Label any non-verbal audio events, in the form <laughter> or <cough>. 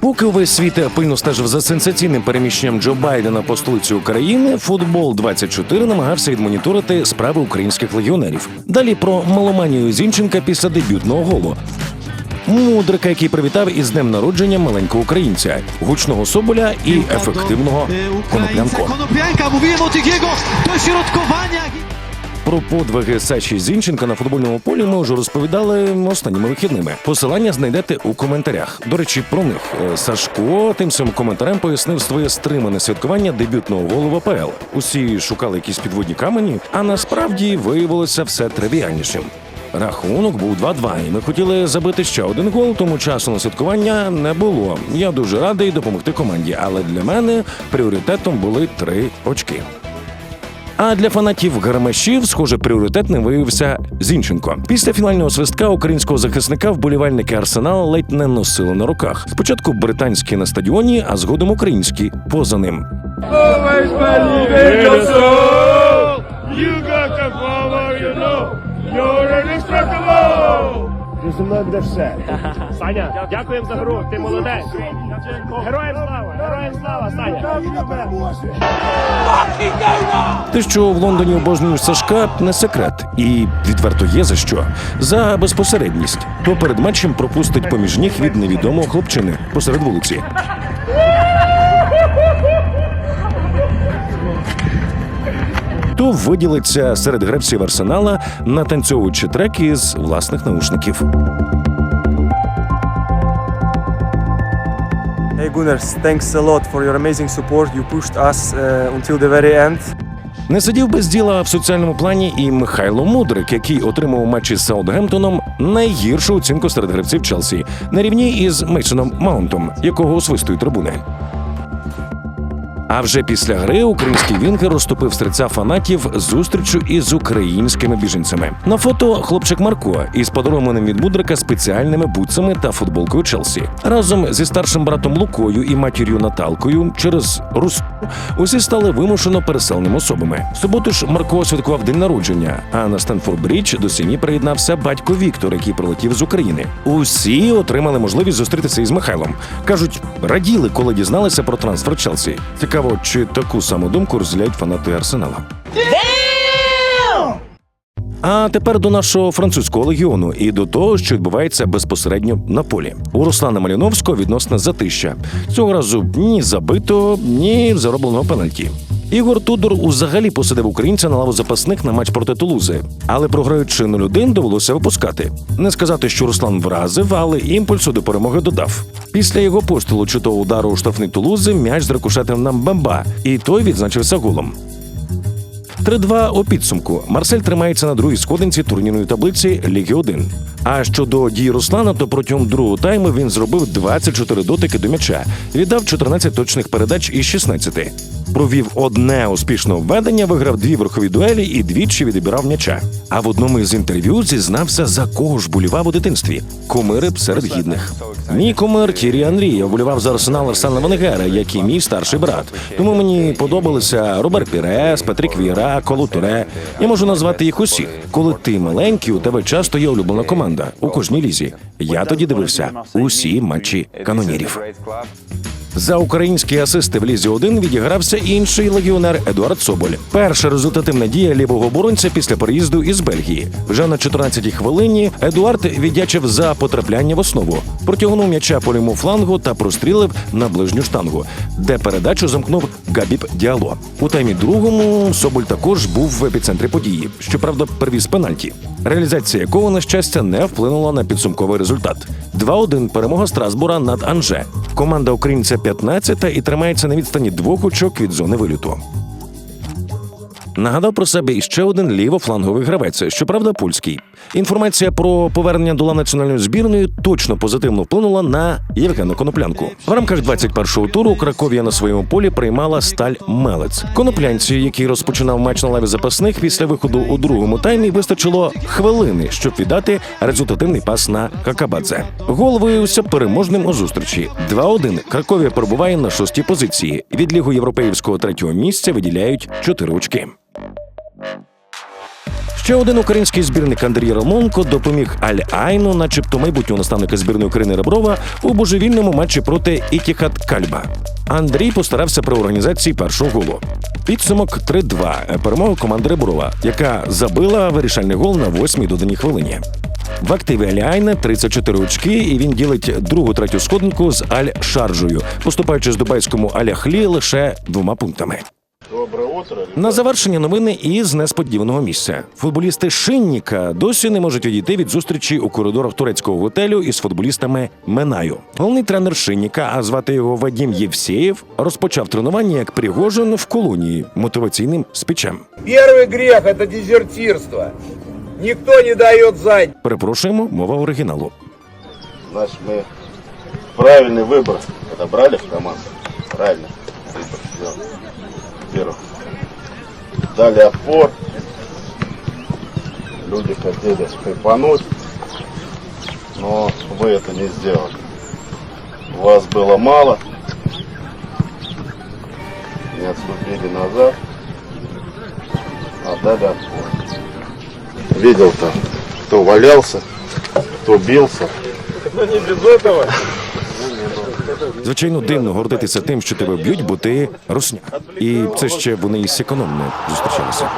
Поки увесь світ пильно стежив за сенсаційним переміщенням Джо Байдена по столиці України, футбол 24 намагався відмоніторити справи українських легіонерів. Далі про маломанію Зінченка після дебютного голу. Мудрика, який привітав із днем народження маленького українця, гучного соболя і ефективного коноплянко. O tych jego dośrodkowaniach. Про подвиги Саші Зінченка на футбольному полі ми вже розповідали останніми вихідними. Посилання знайдете у коментарях. До речі, про них Е, Сашко тим самим коментарем пояснив своє стримане святкування дебютного голу в АПЛ. Усі шукали якісь підводні камені, а насправді виявилося все тривіальнішим. Рахунок був 2-2, і ми хотіли забити ще один гол, тому часу на святкування не було. Я дуже радий допомогти команді, але для мене пріоритетом були три очки. А для фанатів гармашів, схоже, пріоритетним виявився Зінченко. Після фінального свистка українського захисника вболівальники Арсенала ледь не носили на руках. Спочатку британські на стадіоні, а згодом українські поза ним. Зі мною буде все. <laughs> Саня, дякуємо за гру, ти молодець. Героям слава, героям слава, Саня. Те, що в Лондоні обожнюєш Сашка, не секрет, і відверто є за що. За безпосередність. То перед матчем пропустить поміж ніг від невідомого хлопчини посеред вулиці. То виділиться серед гравців арсенала, натанцьовуючи трек із власних наушників. Hey Gunners, thanks a lot for your amazing support. You pushed us uh, until the very end. Не сидів без діла в соціальному плані і Михайло Мудрик, який отримав у матчі з Саутгемптоном найгіршу оцінку серед гравців Челсі на рівні із Мейсоном Маунтом, якого освистують трибуни. А вже після гри український вінгер розтопив серця фанатів зустрічю із українськими біженцями. На фото хлопчик Марко із подарованим від Мудрика спеціальними бутсами та футболкою Челсі. Разом зі старшим братом Лукою і матір'ю Наталкою через Рус усі стали вимушено переселеними особами. В суботу ж Марко святкував день народження. А на Стенфорд Брідж до сім'ї приєднався батько Віктор, який прилетів з України. Усі отримали можливість зустрітися із Михайлом. кажуть, раділи, коли дізналися про трансфер Челсі. Цікаво, чи таку саму думку розділяють фанати Арсенала. А тепер до нашого французького легіону і до того, що відбувається безпосередньо на полі. У Руслана Маліновського відносне затища. Цього разу ні забито, ні заробленого пенальті. Ігор Тудор узагалі посадив українця на лаву запасних на матч проти Тулузи, але програючи 0-1, довелося випускати. Не сказати, що Руслан вразив, але імпульсу до перемоги додав. Після його пострілу чи того удару у штрафний Тулузи м'яч зрикошетив на Мбемба, і той відзначився голом. 3-2 у підсумку. Марсель тримається на другій сходинці турнірної таблиці Ліги 1. А щодо дій Руслана, то протягом другого тайму він зробив 24 дотики до м'яча, віддав 14 точних передач із 16. Провів одне успішне введення, виграв дві верхові дуелі і двічі відібрав м'яча. А в одному із інтерв'ю зізнався, за кого ж болівав у дитинстві. Кумири б серед гідних. Мій кумир Тірі Анрі я вболівав за арсенал Арсена Венгера, як і мій старший брат. Тому мені подобалися Роберт Пірес, Петрик Віра, Колу Туре. Я можу назвати їх усіх. Коли ти маленький, у тебе часто є улюблена команда у кожній лізі. Я тоді дивився усі матчі канонірів. За українські асисти в лізі 1 відігрався інший легіонер Едуард Соболь. Перша результативна дія лівого оборонця після переїзду із Бельгії. Вже на 14-й хвилині Едуард віддячив за потрапляння в основу, протягнув м'яча по лівому флангу та прострілив на ближню штангу, де передачу замкнув Габіб Діало. У таймі другому Соболь також був в епіцентрі події. Щоправда, привіз пенальті, реалізація якого на щастя не вплинула на підсумковий результат. 2-1 перемога Страсбура над Анже. Команда українця 15 і тримається на відстані двох очок від зони виліту. Нагадав про себе іще один лівофланговий гравець, щоправда, польський. Інформація про повернення до лав національної збірної точно позитивно вплинула на Євгену Коноплянку. В рамках 21-го туру Краковія на своєму полі приймала сталь Мелець. Коноплянці, який розпочинав матч на лаві запасних після виходу у другому таймі, вистачило хвилини, щоб віддати результативний пас на Какабадзе. Гол виявився переможним у зустрічі. 2-1. Краковія перебуває на шостій позиції. Від лігу європейського третього місця виділяють 4 очки. Ще один український збірник Андрій Ромонко допоміг Аль Айну, начебто майбутнього наставника збірної України Реброва, у божевільному матчі проти Ітіхат Кальба. Андрій постарався при організації першого голу. Підсумок 3-2. Перемога команди Реброва, яка забила вирішальний гол на восьмій доданій хвилині. В активі Аляйна 34 очки, і він ділить другу третю сходинку з Аль Шаржою, поступаючи з дубайському Аляхлі лише двома пунктами. На завершення новини із несподіваного місця. Футболісти Шинніка досі не можуть відійти від зустрічі у коридорах турецького готелю із футболістами Менаю. Головний тренер Шинніка, а звати його Вадім Євсєєв, розпочав тренування як Пригожин в колонії мотиваційним спічем. Первый грех – это дезертирство. Никто не дает задним. Перепрошуємо, мова оригіналу. Значит, мы правильный выбор отобрали в команду. Правильно выбор сделали. Дали отпор. Люди хотели хайпануть, но вы это не сделали. Вас было мало. Не отступили назад. А дали отпор. Видел там, кто валялся, кто бился. Звичайно, дивно гордитися тим, що тебе б'ють, бо ти русня. І це ще вони із економно зустрічалися.